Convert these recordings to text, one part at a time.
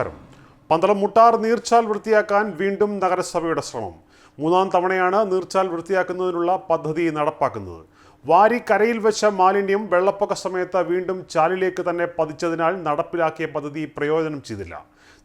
നമസ്കാരം. പന്തളം മുട്ടാർ നീർച്ചാൽ വൃത്തിയാക്കാൻ വീണ്ടും നഗരസഭയുടെ ശ്രമം. മൂന്നാം തവണയാണ് നീർച്ചാൽ വൃത്തിയാക്കുന്നതിനുള്ള പദ്ധതി നടപ്പാക്കുന്നത്. വാരി കരയിൽ വെച്ച മാലിന്യം വെള്ളപ്പൊക്ക സമയത്ത് വീണ്ടും ചാലിലേക്ക് തന്നെ പതിച്ചതിനാൽ നടപ്പിലാക്കിയ പദ്ധതി പ്രയോജനം ചെയ്തില്ല.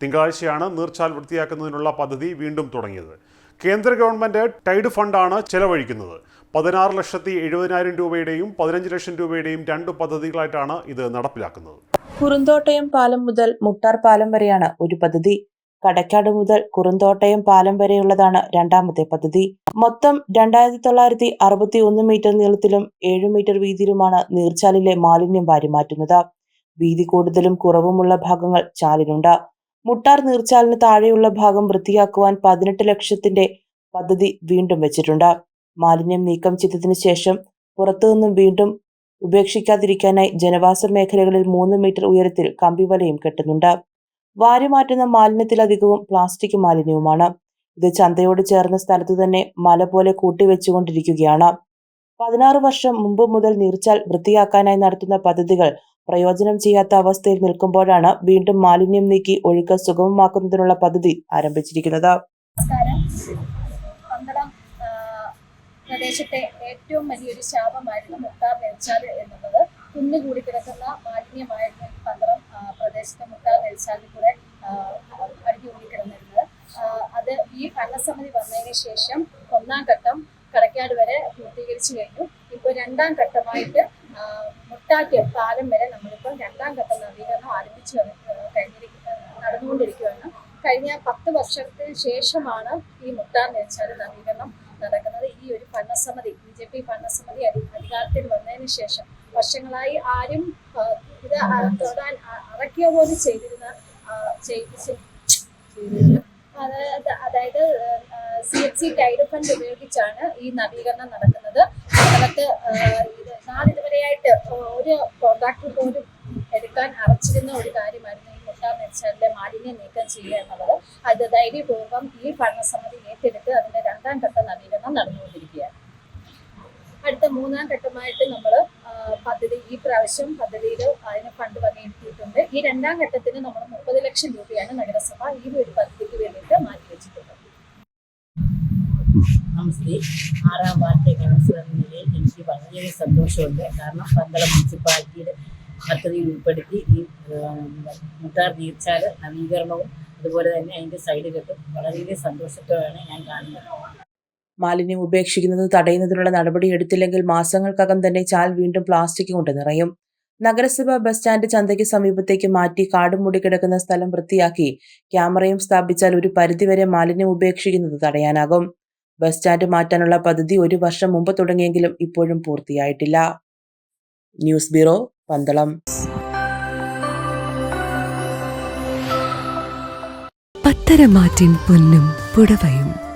തിങ്കളാഴ്ചയാണ് നീർച്ചാൽ വൃത്തിയാക്കുന്നതിനുള്ള പദ്ധതി വീണ്ടും തുടങ്ങിയത്. കേന്ദ്ര ഗവൺമെന്റ് ടൈഡ് ഫണ്ടാണ് ചെലവഴിക്കുന്നത്. പതിനാറ് ലക്ഷത്തി എഴുപതിനായിരം രൂപയുടെയും പതിനഞ്ച് ലക്ഷം രൂപയുടെയും രണ്ട് പദ്ധതികളായിട്ടാണ് ഇത് നടപ്പിലാക്കുന്നത്. കുറുന്തോട്ടയം പാലം മുതൽ മുട്ടാർ പാലം വരെയാണ് ഒരു പദ്ധതി. കടക്കാട് മുതൽ കുറുന്തോട്ടയം പാലം വരെയുള്ളതാണ് രണ്ടാമത്തെ പദ്ധതി. മൊത്തം രണ്ടായിരത്തി തൊള്ളായിരത്തി അറുപത്തി ഒന്ന് മീറ്റർ നീളത്തിലും ഏഴ് മീറ്റർ വീതിയിലുമാണ് നീർച്ചാലിലെ മാലിന്യം വാരിമാറ്റുന്നത്. വീതി കൂടുതലും കുറവുമുള്ള ഭാഗങ്ങൾ ചാലിനുണ്ട്. മുട്ടാർ നീർച്ചാലിന് താഴെയുള്ള ഭാഗം വൃത്തിയാക്കുവാൻ പതിനെട്ട് ലക്ഷത്തിന്റെ പദ്ധതി വീണ്ടും വെച്ചിട്ടുണ്ട്. മാലിന്യം നീക്കം ചെയ്തതിനു ശേഷം പുറത്തുനിന്നും വീണ്ടും ഉപേക്ഷിക്കാതിരിക്കാനായി ജനവാസ മേഖലകളിൽ മൂന്ന് മീറ്റർ ഉയരത്തിൽ കമ്പിവലയും കെട്ടുന്നുണ്ട്. വാരിമാറ്റുന്ന മാലിന്യത്തിലധികവും പ്ലാസ്റ്റിക് മാലിന്യവുമാണ്. ഇത് ചന്തയോട് ചേർന്ന സ്ഥലത്ത് തന്നെ മല പോലെ കൂട്ടിവെച്ചുകൊണ്ടിരിക്കുകയാണ്. പതിനാറ് വർഷം മുമ്പ് മുതൽ നീർച്ചാൽ വൃത്തിയാക്കാനായി നടത്തുന്ന പദ്ധതികൾ പ്രയോജനം ചെയ്യാത്ത അവസ്ഥയിൽ നിൽക്കുമ്പോഴാണ് വീണ്ടും മാലിന്യം നീക്കി ഒഴുക്ക് സുഗമമാക്കുന്നതിനുള്ള പദ്ധതി ആരംഭിച്ചിരിക്കുന്നത്. പ്രദേശത്തെ ഏറ്റവും വലിയൊരു ശാപമായിരുന്നു മുട്ടാർ നെൽച്ചാൽ എന്നുള്ളത്. കുന്നുകൂടി കിടക്കുന്ന മാലിന്യമായിരുന്നു ഈ പന്തളം പ്രദേശത്തെ മുട്ടാർ നെൽച്ചാലിൽ കൂടെ അടിഞ്ഞുകൂടി കിടന്നിരുന്നത് അത് ഈ ഭരണസമിതി വന്നതിന് ശേഷം ഒന്നാം ഘട്ടം കടക്കാട് വരെ പൂർത്തീകരിച്ചു കഴിഞ്ഞു. ഇപ്പോൾ രണ്ടാം ഘട്ടമായിട്ട് മുട്ടാക്കിയ പാലം വരെ നമ്മളിപ്പോൾ രണ്ടാം ഘട്ട നവീകരണം ആരംഭിച്ചു കഴിഞ്ഞിരിക്കുന്ന നടന്നുകൊണ്ടിരിക്കുകയാണ്. കഴിഞ്ഞ പത്ത് വർഷത്തിന് ശേഷമാണ് ഈ മുട്ടാർ നെൽച്ചാൽ നവീകരണം നടക്കുന്നത്. ഭരണസമിതി ബി ജെ പി ഭരണസമിതി അധികാരത്തിൽ വന്നതിന് ശേഷം വർഷങ്ങളായി ആരും ഇത് തൊടാൻ അറക്കിയ പോലെ ചെയ്തിരുന്ന അതായത് C F C tied fund ഉപയോഗിച്ചാണ് ഈ നവീകരണം നടക്കുന്നത്. അതിനകത്ത് നാളിതുവരെയായിട്ട് ഒരു കോൺട്രാക്ടർ പോലും എടുക്കാൻ അറച്ചിരുന്ന ഒരു കാര്യമായിരുന്നു ഈ മുട്ടാ നെൽച്ചാലിലെ മാലിന്യം നീക്കം ചെയ്യുക എന്നുള്ളത്. അത് ധൈര്യപൂർവം ഈ ഭരണസമിതി ഏറ്റെടുത്ത് അതിന്റെ രണ്ടാം ഘട്ട നവീകരണം നടന്നുകൊണ്ടിരിക്കുകയാണ് അടുത്ത മൂന്നാം ഘട്ടമായിട്ട് നമ്മൾ പദ്ധതി ഈ പ്രാവശ്യം പദ്ധതിയിൽ അതിന് ഫണ്ട് വകയിരുത്തിയിട്ടുണ്ട്. ഈ രണ്ടാം ഘട്ടത്തിന് നമ്മൾ മുപ്പത് ലക്ഷം രൂപയാണ് നഗരസഭ ഈ ഒരു പദ്ധതിക്ക് വേണ്ടിയിട്ട് മാറ്റിവെച്ചിട്ടുള്ളത് നമസ്തേ. ആറാം വാർഡ് കൗൺസിലർ നിലയിൽ എനിക്ക് വളരെയേറെ സന്തോഷമുണ്ട്. കാരണം പന്തളം മുനിസിപ്പാലിറ്റിയുടെ പദ്ധതിയിൽ ഉൾപ്പെടുത്തി ഈ മുട്ടാർ നീർച്ചാൽ നവീകരണവും അതുപോലെ തന്നെ അതിന്റെ സൈഡ് കെട്ടും വളരെയേറെ സന്തോഷത്തോടെയാണ് ഞാൻ കാണുന്നത്. മാലിന്യം ഉപേക്ഷിക്കുന്നത് തടയുന്നതിനുള്ള നടപടി എടുത്തില്ലെങ്കിൽ മാസങ്ങൾക്കകം തന്നെ ചാൽ വീണ്ടും പ്ലാസ്റ്റിക് കൊണ്ട് നിറയും. നഗരസഭ ബസ് സ്റ്റാൻഡ് ചന്തയ്ക്ക് സമീപത്തേക്ക് മാറ്റി കാടും മൂടി കിടക്കുന്ന സ്ഥലം വൃത്തിയാക്കി ക്യാമറയും സ്ഥാപിച്ചാൽ ഒരു പരിധിവരെ മാലിന്യം ഉപേക്ഷിക്കുന്നത് തടയാനാകും. ബസ് സ്റ്റാൻഡ് മാറ്റാനുള്ള പദ്ധതി ഒരു വർഷം മുമ്പ് തുടങ്ങിയെങ്കിലും ഇപ്പോഴും പൂർത്തിയായിട്ടില്ല. News bureau Pandalam. പത്തരമാറ്റിൻ പൊന്നും പുടവയും.